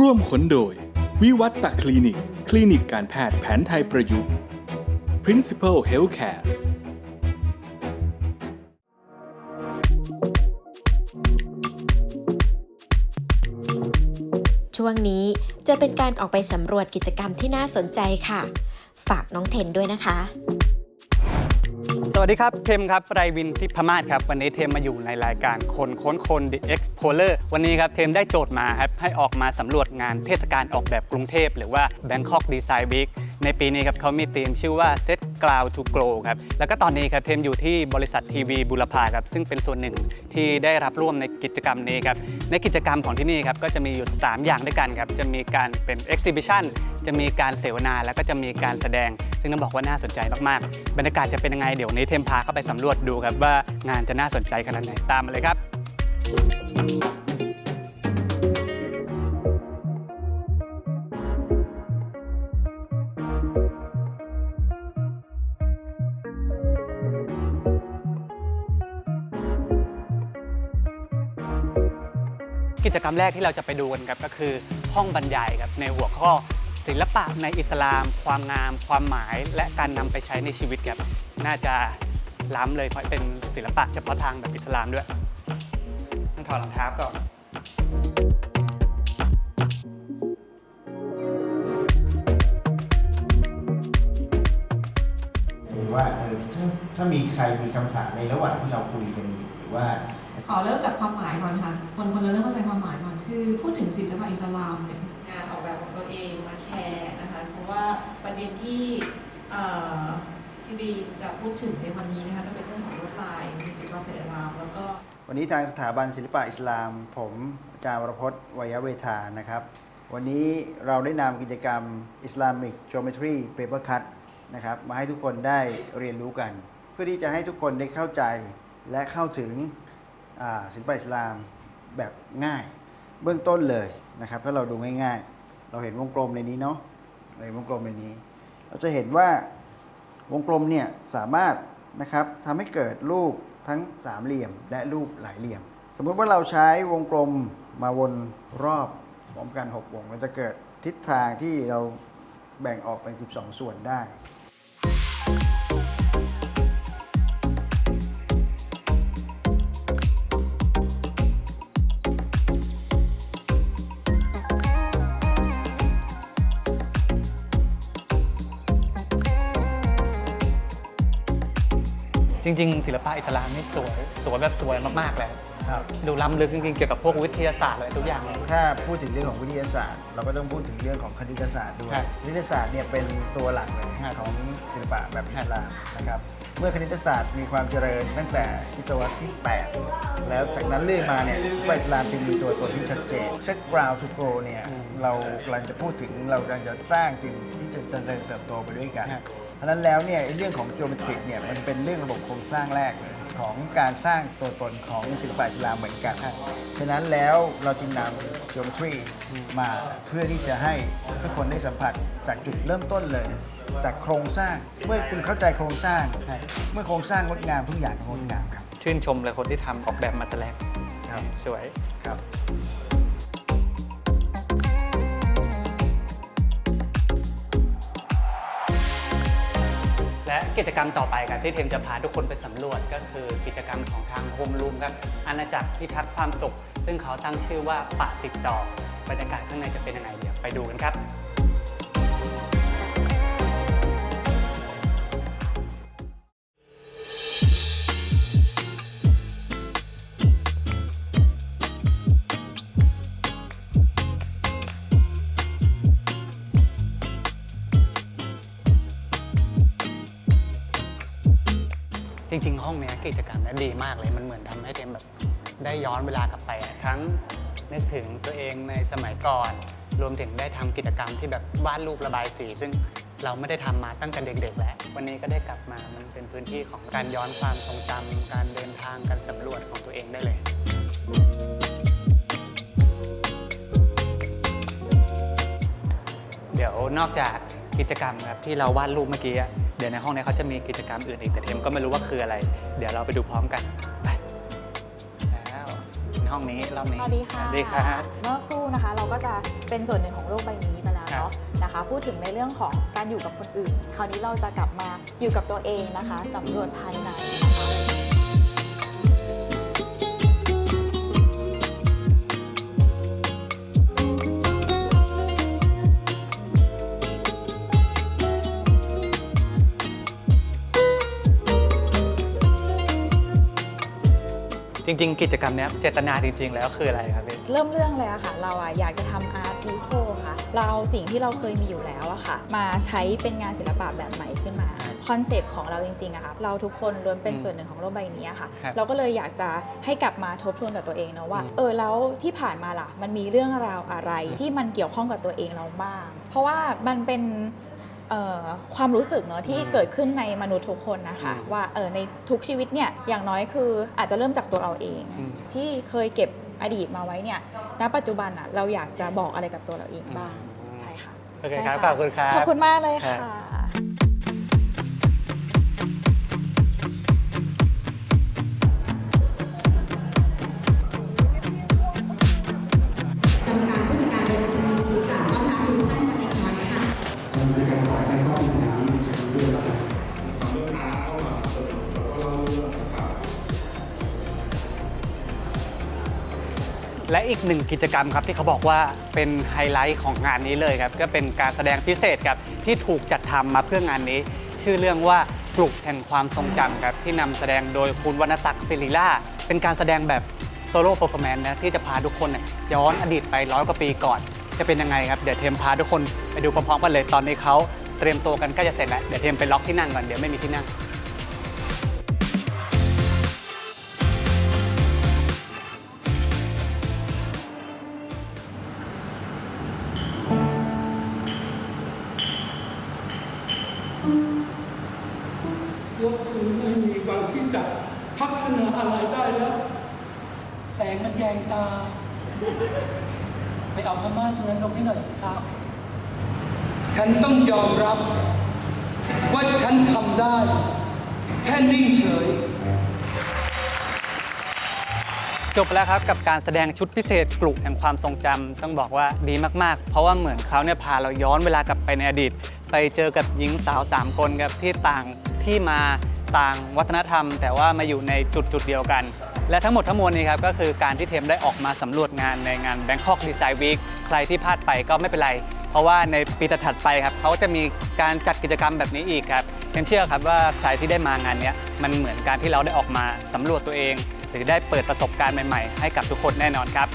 ร่วมขนโดย วิวัฒตคลินิก คลินิกการแพทย์แผนไทยประยุกต์ Principal Healthcare ช่วงนี้จะเป็นการออกไปสำรวจกิจกรรมที่น่าสนใจค่ะ ฝากน้องเทนด้วยนะคะ สวัสดีครับ เทมครับไรวินทิพมาศครับ วันนี้เทมมาอยู่ในรายการคนค้นคน The Explorer วันนี้ครับเทมได้โจทย์มาครับให้ออกมาสำรวจงานเทศกาลออกแบบกรุงเทพ หรือว่า Bangkok Design Week ในปีนี้ครับเขามีธีมชื่อว่า Set Ground to Grow ครับแล้วก็ตอนนี้ครับเทมอยู่ที่บริษัททีวีบุรพาครับซึ่งเป็นส่วนหนึ่งที่ได้รับร่วมในกิจกรรมนี้ครับในกิจกรรมของที่นี่ครับก็จะมีอยู่ 3 อย่างด้วยกันครับจะมีการเป็น Exhibition จะมีการเสวนาแล้วก็จะมีการแสดง ซึ่งต้องบอกว่าน่าสนใจมากๆ บรรยากาศจะเป็นยังไงเดี๋ยววันนี้เทมพาเข้าไปสำรวจดูครับว่างานจะน่าสนใจขนาดไหนตามมาเลยครับ กิจกรรมแรกที่เราจะไปดูกันครับก็คือห้องบรรยายครับในหัวข้อศิลปะในอิสลาม ความงาม ความหมาย และการนำไปใช้ในชีวิตครับน่าจะล้ำเลยเพราะเป็นศิลปะเฉพาะทางแบบอิสลามด้วย ต้องถอดรองเท้าก่อนเห็นว่าเออถ้าถ้ามีใครมีคำถามในระหว่างที่เราคุยกันอยู่หรือว่า ขอเริ่มจากความหมายก่อนค่ะ คนคนละเริ่มเข้าใจความหมายก่อน คือพูดถึงศิลปะอิสลามเนี่ย งานออกแบบของตัวเองมาแชร์นะคะ เพราะว่าประเด็นที่เอ่อที่บีจะพูดถึงในวันนี้นะคะจะเป็นเรื่องของลวดลายมีติดมาเสลามแล้วก็ วันนี้ทางสถาบันศิลปะอิสลาม ผมอาจารย์วรพจน์วยเวทานะครับ วันนี้เราได้นำกิจกรรม Islamic Geometry Paper Cut นะครับมาให้ทุกคนได้เรียนรู้กัน เพื่อที่จะให้ทุกคนได้เข้าใจและเข้าถึงศิลปะอิสลามแบบง่าย เบื้องต้นเลยนะครับถ้าเราดูง่ายๆ เราเห็นวงกลมในนี้เนาะเราเห็นวงกลมในนี้ เราจะเห็นว่าวงกลมเนี่ยสามารถนะครับทำให้เกิดรูป ทั้งสามเหลี่ยมและรูปหลายเหลี่ยม สมมุติว่าเราใช้วงกลมมาวนรอบพร้อมกัน 6 วง มันจะเกิดทิศทางที่เราแบ่งออกเป็น 12 ส่วนได้ จริง ๆ ศิลปะอิสลามนี่สวยสวยแบบสวยมากๆเลยครับดูล้ำลึกจริงๆเกี่ยวกับพวกวิทยาศาสตร์อะไรทุกอย่างเลย ถ้าพูดถึงเรื่องของวิทยาศาสตร์ เราก็ต้องพูดถึงเรื่องของคณิตศาสตร์ด้วยครับคณิตศาสตร์เนี่ยเป็นตัวหลักเลยครับของศิลปะแบบอิสลามนะครับเมื่อคณิตศาสตร์มีความเจริญตั้งแต่ศตวรรษที่ 8 แล้วจากนั้นเรื่อยมาเนี่ยศิลปะอิสลามจึงมีตัวตนที่ชัดเจน Set ground to grow เนี่ยเรากำลังจะพูดถึงเรากำลังจะสร้างจึงที่จะเจริญเติบโตไปด้วยกัน ครับ ฉะนั้นแล้วเนี่ยไอ้เรื่องของ geometry เนี่ยมันเป็นเรื่องระบบโครงสร้างแรกเลยของการสร้างตัวตนของศิลปะอิสลามเหมือนกันฉะนั้นแล้วเราจึงนำ geometry มาเพื่อที่จะให้ทุกคนได้สัมผัสจากจุดเริ่มต้นเลยจากโครงสร้างเมื่อคุณเข้าใจโครงสร้าง เมื่อโครงสร้างงดงามทุกอย่างก็งดงามครับชื่นชมเลยคนที่ทำออกแบบมาแต่แรกครับสวยครับ กิจกรรมต่อไปครับที่เทมจะพาทุกคนไปสำรวจก็คือกิจกรรมของทางโฮมรูมครับอาณาจักรพิทักษ์ความสุข ซึ่งเขาตั้งชื่อว่าป่าติดต่อบรรยากาศข้างในจะเป็นยังไงเดี๋ยวไปดูกันครับ จริง ๆ ห้องเนี้ยกิจกรรมเนี้ยดีมากเลยมันเหมือนทำให้เทมแบบได้ย้อนเวลากลับไปอะทั้งนึกถึงตัวเองในสมัยก่อน รวมถึงได้ทำกิจกรรมที่แบบวาดรูประบายสี ซึ่งเราไม่ได้ทำมาตั้งแต่เด็ก ๆ แล้ว วันนี้ก็ได้กลับมามันเป็นพื้นที่ของการย้อนความทรงจำการเดินทางการสำรวจของตัวเองได้เลย เดี๋ยวนอกจากกิจกรรมครับที่เราวาดรูปเมื่อกี้อะ เดี๋ยวในห้องเนี้เขาจะมีกิจกรรมอื่นอีกแต่เทมก็ไม่รู้ว่าคืออะไร เดี๋ยวเราไปดูพร้อมกันไปแล้วนห้องนี้รอบนี้สวัสดีค่ะ สวัสดีครับ เมื่อครู่นะคะเราก็จะเป็นส่วนหนึ่งของโลกใบนี้ไปแล้วครับเนาะนะคะ พูดถึงในเรื่องของการอยู่กับคนอื่น คราวนี้เราจะกลับมาอยู่กับตัวเองนะคะสำรวจภายใน จริง ๆ กิจกรรมเนี้ยเจตนาจริง ๆ แล้วคืออะไรครับพี่ เริ่มเรื่องเลยอะค่ะ เราอะอยากจะทำอาร์ตอีโคค่ะ เราเอาสิ่งที่เราเคยมีอยู่แล้วอะค่ะ มาใช้เป็นงานศิลปะแบบใหม่ขึ้นมา คอนเซปต์ของเราจริงๆอะค่ะ เราทุกคนล้วนเป็นอืมส่วนหนึ่งของโลกใบนี้อะค่ะ ครับเราก็เลยอยากจะให้กลับมาทบทวนกับตัวเองนะว่า อืม เออแล้วที่ผ่านมาล่ะ มันมีเรื่องราวอะไรที่มันเกี่ยวข้องกับตัวเองเราบ้าง เพราะว่ามันเป็น เอ่อความรู้สึกเนาะที่เกิดขึ้นในมนุษย์ทุกคนนะคะ ว่าเออในทุกชีวิตเนี่ยอย่างน้อยคืออาจจะเริ่มจากตัวเราเอง อืม ที่เคยเก็บอดีตมาไว้เนี่ยณปัจจุบันอะเราอยากจะบอกอะไรกับตัวเราเองบ้างอืมใช่ค่ะโอเคใช่ครับะขอบคุณครับ ขอบคุณมากเลยครัค่ะ ของในข้อที่สามนี้นะครับด้วยนะครับและอีกหนึ่งกิจกรรมครับที่เขาบอกว่าเป็นไฮไลท์ของงานนี้เลยครับก็เป็นการแสดงพิเศษครับที่ถูกจัดทำมาเพื่องานนี้ ชื่อเรื่องว่ากลุกแห่งความทรงจำครับที่นำแสดงโดยคุณวรรณศักดิ์ศิริล่าเป็นการแสดงแบบโซโล่เปอร์ฟอร์แมนซ์นะที่จะพาทุกคนเนี่ยย้อนอดีตไปร้อยกว่าปีก่อน จะเป็นยังไงครับ เดี๋ยวเทมพาทุกคนไปดูพร้อมๆกันเลยตอนนี้เขา เตรียมตัวกันใกล้จะเสร็จแล้ว เดี๋ยวเทมไปล็อกที่นั่งก่อน เดี๋ยวไม่มีที่นั่ง ยกคือไม่มีวันที่จะพัฒนาอะไรได้แล้ว แสงมันแยงตา ไปเอาพม่านตรงนั้นลงให้หน่อยสิครับ ฉันต้องยอมรับ ว่าฉันทำได้ แค่นิ่งเฉย จบไปแล้วครับกับการแสดงชุดพิเศษกลุ่มแห่งความทรงจำต้องบอกว่าดีมาก ๆ เพราะว่าเหมือนเขาเนี่ยพาเราย้อนเวลากลับไปในอดีต ไปเจอกับหญิงสาว3คนครับที่ต่างที่มาต่างวัฒนธรรม แต่ว่ามาอยู่ในจุดจุดๆเดียวกัน และทั้งหมดทั้งมวลนี้ครับก็คือการที่เทมได้ออกมาสำรวจงานในงาน Bangkok Design Week ใครที่พลาดไปก็ไม่เป็นไร เพราะว่าในปีถัดไปครับเขาจะมีการจัดกิจกรรมแบบนี้อีกครับเทมเชื่อครับว่าใครที่ได้มางานเนี้ยมันเหมือนการที่เราได้ออกมาสำรวจตัวเอง หรือได้เปิดประสบการณ์ใหม่ ๆ ให้กับทุกคนแน่นอนครับ